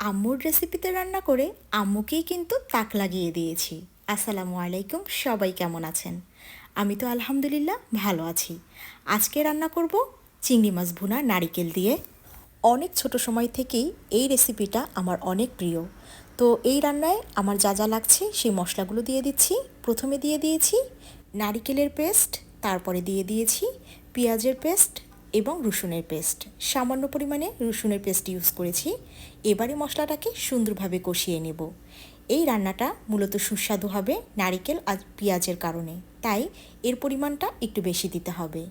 আম্মুর রেসিপিতে রান্না করে আম্মুকেই কিন্তু তাক লাগিয়ে দিয়েছি। আসসালামু আলাইকুম, সবাই কেমন আছেন? আমি তো আলহামদুলিল্লাহ ভালো আছি। আজকে রান্না করব চিংড়ি মাছ ভুনা নারিকেল দিয়ে। অনেক ছোট সময় থেকেই এই রেসিপিটা আমার অনেক প্রিয়। তো এই রান্নায় আমার যা যা লাগছে সেই মশলাগুলো দিয়ে দিচ্ছি। প্রথমে দিয়ে দিয়েছি নারিকেলের পেস্ট তারপরে দিয়ে দিয়েছি পেঁয়াজের পেস্ট এবং রসুনের পেস্ট। সামান্য পরিমাণে রসুনের পেস্ট ইউজ করেছি। এবারে মশলাটাকে সুন্দরভাবে কষিয়ে নেব। এই রান্নাটা মূলত সুস্বাদু হবে নারিকেল আর পেঁয়াজের কারণে। তাই এর পরিমাণটা একটু বেশি দিতে হবে।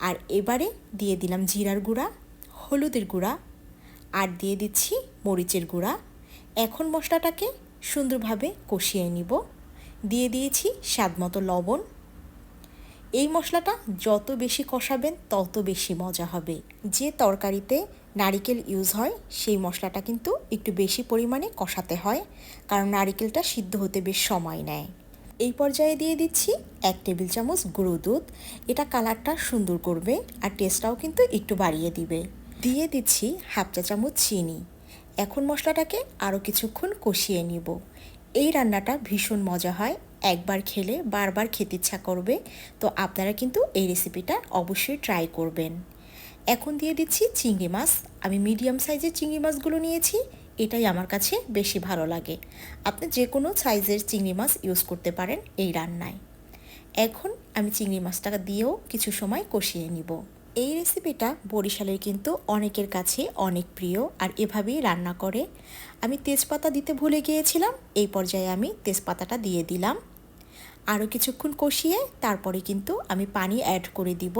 আর এবারে দিয়ে দিলাম জিরার গুঁড়া, হলুদের গুঁড়া, আর দিয়ে দিচ্ছি মরিচের গুঁড়া। এখন মশলাটাকে সুন্দরভাবে কষিয়ে নিব। দিয়ে দিয়েছি স্বাদ মতো লবণ। এই মশলাটা যত বেশি কষাবেন, তত বেশি মজা হবে। যে তরকারিতে নারিকেল ইউজ হয়, সেই মশলাটা কিন্তু একটু বেশি পরিমাণে কষাতে হয়, কারণ নারিকেলটা সিদ্ধ হতে বেশ সময় নেয়। এই পর্যায়ে দিয়ে দিচ্ছি এক টেবিল চামচ গুঁড়ো দুধ। এটা কালারটা সুন্দর করবে আর টেস্টটাও কিন্তু একটু বাড়িয়ে দিবে। দিয়ে দিচ্ছি হাফ চা চামচ চিনি। এখন মশলাটাকে আরও কিছুক্ষণ কষিয়ে নিব। এই রান্নাটা ভীষণ মজা হয়। একবার খেলে বারবার খেতে ইচ্ছা করবে। তো আপনারা কিন্তু এই রেসিপিটা অবশ্যই ট্রাই করবেন। এখন দিয়ে দিচ্ছি চিংড়ি মাছ। আমি মিডিয়াম সাইজের চিংড়ি মাছগুলো নিয়েছি। এটাই আমার কাছে বেশি ভালো লাগে। আপনি যে কোনো সাইজের চিংড়ি মাছ ইউজ করতে পারেন এই রান্নায়। এখন আমি চিংড়ি মাছটা দিয়েও কিছু সময় কষিয়ে নিব। এই রেসিপিটা বরিশালের কিন্তু অনেকের কাছে অনেক প্রিয় আর এভাবেই রান্না করে। আমি তেজপাতা দিতে ভুলে গিয়েছিলাম, এই পর্যায়ে আমি তেজপাতাটা দিয়ে দিলাম। আরও কিছুক্ষণ কষিয়ে তারপরে কিন্তু আমি পানি অ্যাড করে দিব।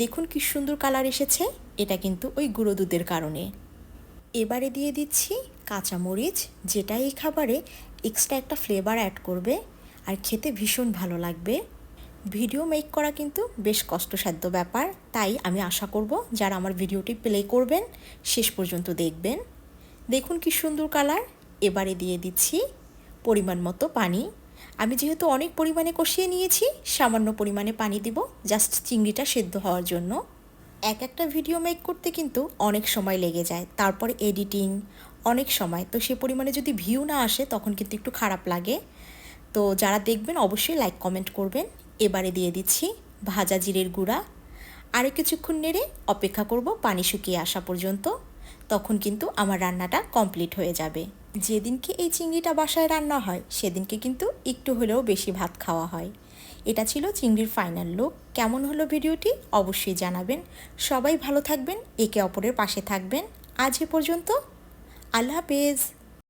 দেখুন কি সুন্দর কালার এসেছে, এটা কিন্তু ওই গুঁড়ো দুধের কারণে। এবারে দিয়ে দিচ্ছি কাঁচামরিচ, যেটা এই খাবারে এক্সট্রা একটা ফ্লেভার অ্যাড করবে আর খেতে ভীষণ ভালো লাগবে। ভিডিও মেক করা কিন্তু বেশ কষ্টসাধ্য ব্যাপার। তাই আমি আশা করব যারা আমার ভিডিওটি প্লে করবেন, শেষ পর্যন্ত দেখবেন। দেখুন কি সুন্দর কালার। এবারে দিয়ে দিচ্ছি পরিমাণ মতো পানি। আমি যেহেতু অনেক পরিমাণে কষিয়ে নিয়েছি, সামান্য পরিমাণে পানি দিব জাস্ট চিংড়িটা সেদ্ধ হওয়ার জন্য। এক একটা ভিডিও মেক করতে কিন্তু অনেক সময় লেগে যায়, তারপর এডিটিং অনেক সময়। তো সে পরিমাণে যদি ভিউ না আসে তখন কিন্তু একটু খারাপ লাগে। তো যারা দেখবেন অবশ্যই লাইক কমেন্ট করবেন। এবারে দিয়ে দিচ্ছি ভাজা জিরের গুঁড়া। আরও কিছুক্ষণ নেড়ে অপেক্ষা করব পানি শুকিয়ে আসা পর্যন্ত। তখন কিন্তু আমার রান্নাটা কমপ্লিট হয়ে যাবে। যেদিনকে এই চিংড়িটা বাসায় রান্না হয়, সেদিনকে কিন্তু একটু হলেও বেশি ভাত খাওয়া হয়। এটা ছিল চিংড়ির ফাইনাল লুক। কেমন হলো ভিডিওটি অবশ্যই জানাবেন। সবাই ভালো থাকবেন, একে অপরের পাশে থাকবেন। আজ এ পর্যন্ত। আল্লাহ হাফেজ।